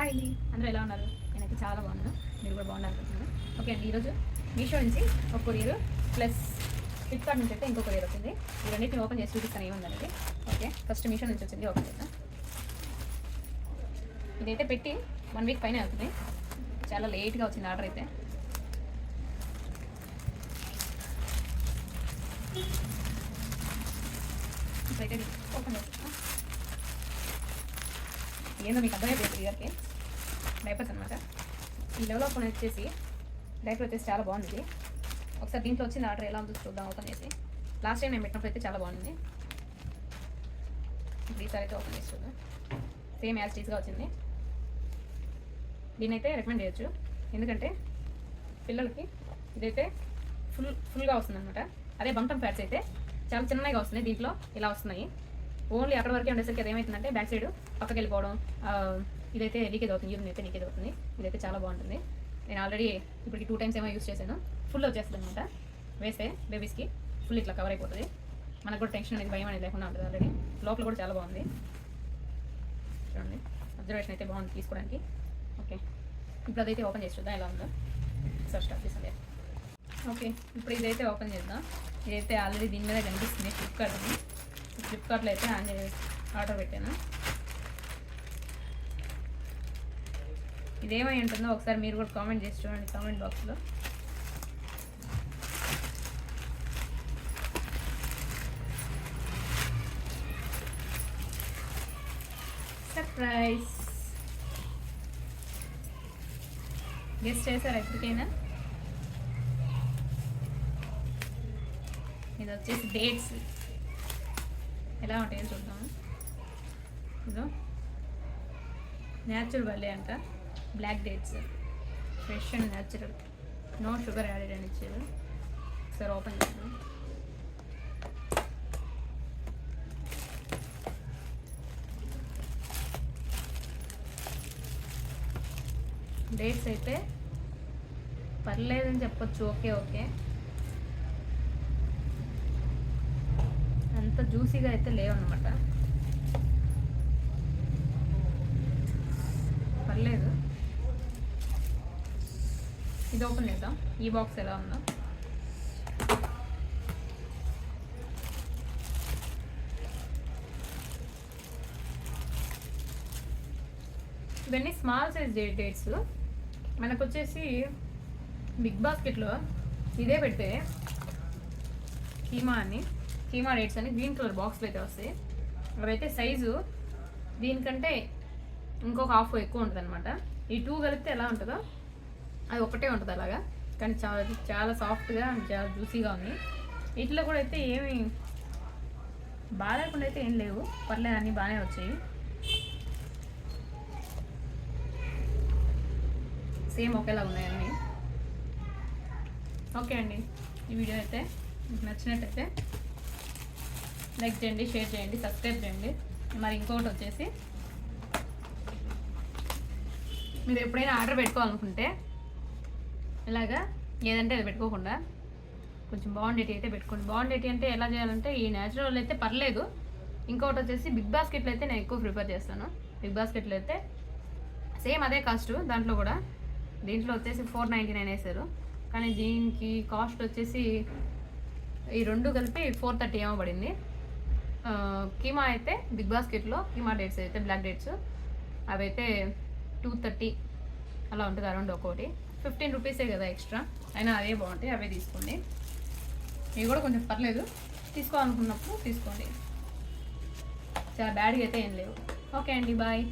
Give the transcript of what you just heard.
Hi అండి అందరూ ఎలా ఉన్నారు? నేనైతే చాలా బాగున్నాను. మీరు కూడా బాగున్నారు అనుకుంటున్నాను. ఓకే అండి ఈరోజు మీషో నుంచి ఒక కొరియర్ ప్లస్ ఫ్లిప్కార్ట్ నుంచి అయితే ఇంకో కొరియర్ వచ్చింది. ఈ రెండింటిని ఓపెన్ చేసి చూపిస్తాను ఏముందండి ఓకే ఫస్ట్ మీషో నుంచి వచ్చింది ఓపెన్ చేద్దాం. ఇదైతే పెట్టి వన్ వీక్ పైన అవుతుంది. చాలా లేట్గా వచ్చింది ఆర్డర్ అయితే. ఓపెన్ చేస్తాను ఏందో మీకు అర్థమైపోయింది క్లియర్కి డైపర్స్ అనమాట ఈ లెవెల్ ఓపెన్ వచ్చేసి డైపర్ వచ్చేసి చాలా బాగుంది. ఒకసారి దీంట్లో వచ్చింది ఆర్డర్ ఎలా ఉందో చూద్దాం ఓపెన్ చేసి. లాస్ట్ టైం నేను పెట్టినప్పుడు అయితే చాలా బాగుంది. ఈసారి అయితే ఓపెన్ చేసి చూద్దాం. సేమ్ యాజ్ టీస్గా వచ్చింది. దీనైతే రికమెండ్ చేయొచ్చు. ఎందుకంటే పిల్లలకి ఇదైతే ఫుల్ ఫుల్గా వస్తుంది అనమాట అదే బంటమ్ ప్యాడ్స్ అయితే చాలా చిన్నగా వస్తున్నాయి దీంట్లో ఇలా వస్తున్నాయి. ఓన్లీ అక్కడ వరకే ఉండేసరికి అది ఏమవుతుందంటే బ్యాక్ సైడ్ పక్కకి వెళ్ళిపోవడం ఇదైతే లీకేజ్ అవుతుంది యూరిన్ అయితే లీకేజ్ అవుతుంది. ఇదైతే చాలా బాగుంటుంది. నేను ఆల్రెడీ ఇప్పటికి టూ టైమ్స్ ఏమో యూస్ చేశాను. ఫుల్ వచ్చేస్తుంది అనమాట వేస్తే బేబీస్కి ఫుల్ ఇట్లా కవర్ అయిపోతుంది. మనకు కూడా టెన్షన్ అనేది భయం అనేది లేకుండా ఉంటుంది ఆల్రెడీ లోపల కూడా చాలా బాగుంది. చూడండి. అబ్జర్వేషన్ అయితే బాగుంది తీసుకోవడానికి. ఓకే ఇప్పుడు అదైతే ఓపెన్ చేసి చూద్దాం ఎలా ఉందో. సార్ స్టార్ట్ చేసింది ఓకే ఇప్పుడు ఇదైతే ఓపెన్ చేద్దాం. ఇదైతే ఆల్రెడీ దీని మీద కనిపిస్తుంది ఫ్లిప్కార్ట్ ఫ్లిప్కార్ట్లో అయితే ఆర్డర్ పెట్టాను. ఇదేమై ఉంటుందో ఒకసారి మీరు కూడా కామెంట్ చేసి చూడండి కామెంట్ బాక్స్లో. సర్ప్రైజ్ గెస్ట్ చేశారా ఎప్పటికైనా ఇది వచ్చేసి డేట్స్ ఎలా ఉంటాయో చూద్దాం ఇదో. న్యాచురల్ బర్లే అంట. Black dates fresh and natural no sugar added అని ఇచ్చారు సార్ ఓపెన్ చేద్దాం డేట్స్ అయితే పర్లేదని చెప్పొచ్చు. ఓకే ఓకే అంత జ్యూసీగా అయితే లేవన్నమాట. పర్లేదు. ఇది ఓపెన్ చేద్దాం. ఈ బాక్స్ ఎలా ఉందో. ఇవన్నీ స్మాల్ సైజ్ డేట్స్ మనకు వచ్చేసి బిగ్ బాస్కెట్లో ఇదే పెడితే కీమా అని కీమా రేట్స్ అని గ్రీన్ కలర్ బాక్స్లో అయితే వస్తాయి. అవైతే సైజు దీనికంటే ఇంకొక హాఫ్ ఎక్కువ ఉంటుంది అనమాట ఈ టూ కలిపితే ఎలా ఉంటుందో అది ఒకటే ఉంటుంది అలాగా. కానీ చాలా చాలా సాఫ్ట్గా చాలా జ్యూసీగా ఉంది. వీటిలో కూడా అయితే ఏమి బాగాలేకుండా అయితే ఏం లేవు. పర్లేదు అన్నీ బాగానే వచ్చాయి. సేమ్ ఒకేలా ఉన్నాయన్నీ ఓకే అండి. ఈ వీడియో అయితే మీకు నచ్చినట్టయితే లైక్ చేయండి షేర్ చేయండి సబ్స్క్రైబ్ చేయండి. మరి ఇంకొకటి వచ్చేసి మీరు ఎప్పుడైనా ఆర్డర్ పెట్టుకోవాలనుకుంటే ఇలాగా ఏదంటే అది పెట్టుకోకుండా కొంచెం బాగుండేటి అయితే పెట్టుకోండి. బాగుండేటి అంటే ఎలా చేయాలంటే ఈ న్యాచురల్ అయితే పర్లేదు. ఇంకొకటి వచ్చేసి బిగ్ బాస్కెట్లో అయితే నేను ఎక్కువ ప్రిఫర్ చేస్తాను. బిగ్ బాస్కెట్లో అయితే సేమ్ అదే కాస్ట్ దాంట్లో కూడా. దీంట్లో వచ్చేసి ఫోర్ నైంటీ నైన్ వేసారు కానీ దీనికి కాస్ట్ వచ్చేసి ఈ రెండు కలిపి ఫోర్ థర్టీ ఏమో పడింది. కీమా అయితే బిగ్ బాస్కెట్లో కీమా డేట్స్ అయితే బ్లాక్ డేట్స్ అవైతే టూ థర్టీ అలా ఉంటుంది. అరౌండ్ ఒక్కోటి. ఫిఫ్టీన్ రూపీసే కదా ఎక్స్ట్రా. అయినా అదే బాగుంటాయి అవే తీసుకోండి. ఇవి కూడా కొంచెం పర్లేదు. తీసుకోవాలనుకున్నప్పుడు తీసుకోండి. చాలా బ్యాడ్గా అయితే ఏం లేవు. ఓకే అండి బాయ్.